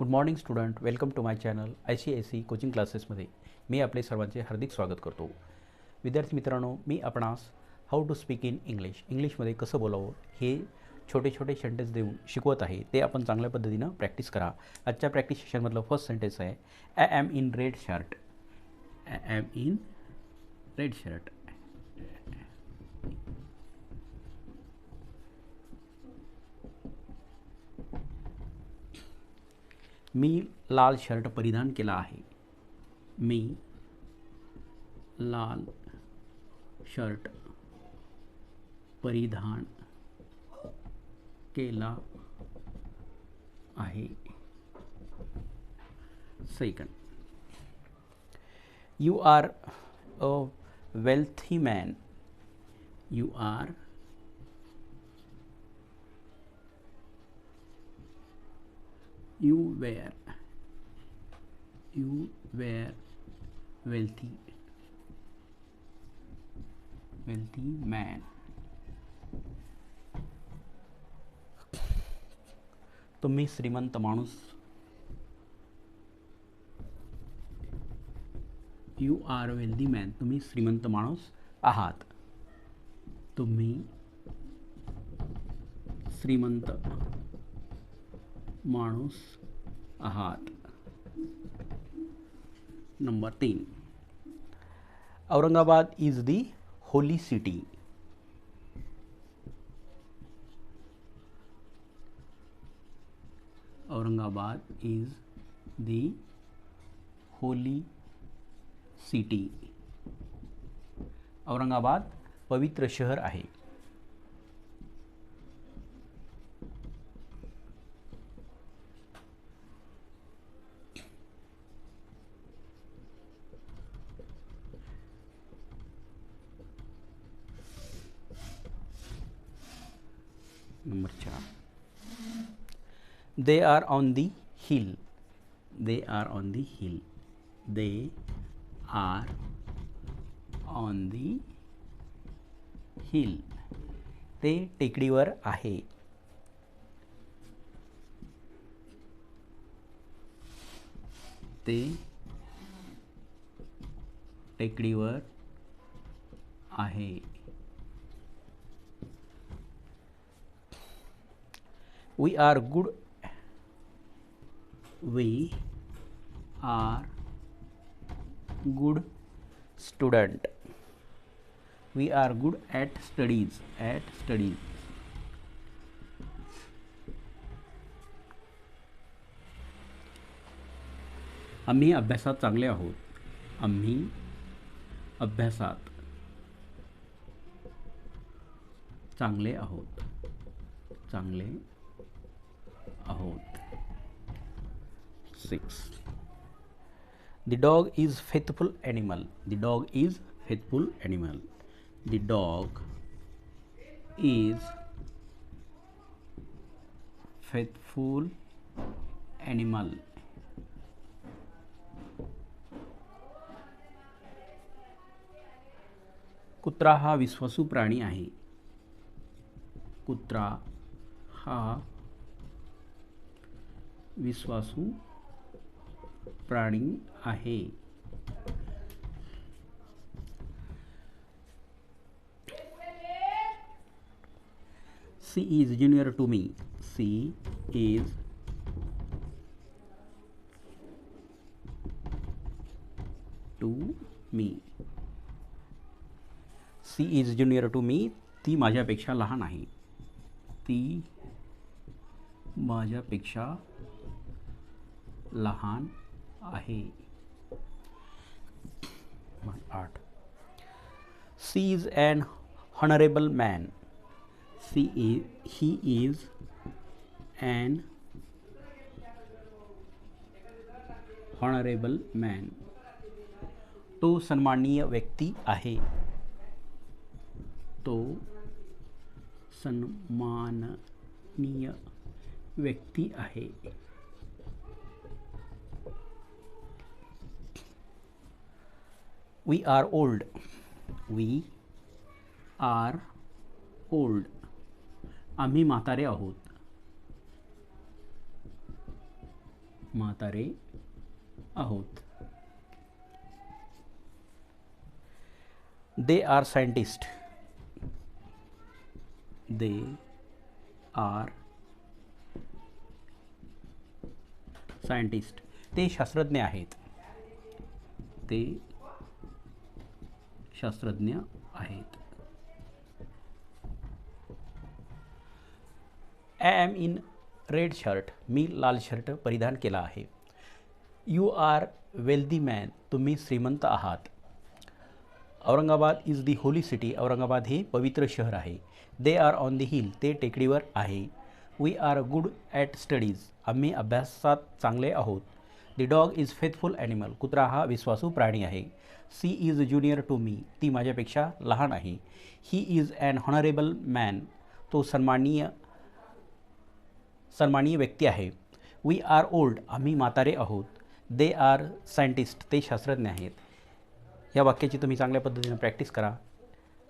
Good morning student welcome to my channel I C I C coaching क्लासेसमध्ये मी आपले सर्वांचे हार्दिक स्वागत करतो. विद्यार्थी मित्रांनो मी आपणास how to speak in English इंग्लिशमध्ये कसं बोलावं हे छोटे छोटे सेंटेन्स देऊन शिकवत आहे. ते आपण चांगल्या पद्धतीनं प्रॅक्टिस करा. आजच्या प्रॅक्टिस सेशनमधलं फर्स्ट सेंटेन्स आहे I am in red shirt I am in red shirt मी लाल शर्ट परिधान केला आहे. मी लाल शर्ट परिधान केला आहे. Second you are a wealthy man you are you were you were wealthy. Wealthy man. तुम्ही श्रीमंत माणूस. यू आर वेल्दी मॅन तुम्ही श्रीमंत माणूस आहात. तुम्ही श्रीमंत माणूस आहात. नंबर तीन. Aurangabad is the holy city Aurangabad is the holy city Aurangabad पवित्र शहर आहे. नंबर चार. They are on the hill they are on the hill they are on the hill ते टेकडीवर आहे. ते टेकडीवर आहे. We are good we are good student we are good at studies at studies आम्ही अभ्यासात चांगले आहोत आम्ही अभ्यासात चांगले आहोत चांगले आहोत six the dog is faithful animal the dog is faithful animal the dog is faithful animal कुत्रा हा विश्वासू प्राणी आहे कुत्रा हा विश्वासू प्राणी आहे. She is junior to me she is to me she is junior to me ती माझ्यापेक्षा लहान आहे. ती माझ्यापेक्षा लहान आहे. आठ she is and honourable man she is he is and honourable man तो सन्माननीय व्यक्ती आहे. तो सन्माननीय व्यक्ती आहे. We are old we are old आम्ही म्हातारे आहोत. म्हातारे आहोत. They are scientist they are scientist ते शास्त्रज्ञ आहेत. ते शास्त्रज्ञ आहेत. I am in red shirt मी लाल शर्ट परिधान केला आहे. यू आर वेल्दी मॅन तुम्ही श्रीमंत आहात. Aurangabad is the holy city Aurangabad हे पवित्र शहर आहे. They are on the hill ते टेकडीवर आहे. We are good at studies आम्ही अभ्यासात चांगले आहोत. The dog is faithful animal कुत्रा हा विश्वासू प्राणी आहे. She is junior to me ती माझ्यापेक्षा लहान आहे. He is an honourable man. तो सन्माननीय सन्माननीय व्यक्ती आहे. वी आर ओल्ड आम्ही म्हातारे आहोत. दे आर सायंटिस्ट ते शास्त्रज्ञ आहेत. या वाक्याची तुम्ही चांगल्या पद्धतीने प्रॅक्टिस करा.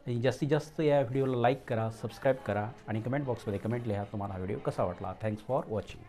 आणि जास्तीत जास्त या व्हिडिओला लाईक करा सबस्क्राईब करा आणि कमेंट बॉक्समध्ये कमेंट लिहा तुम्हाला हा व्हिडिओ कसा वाटला? Thanks for watching.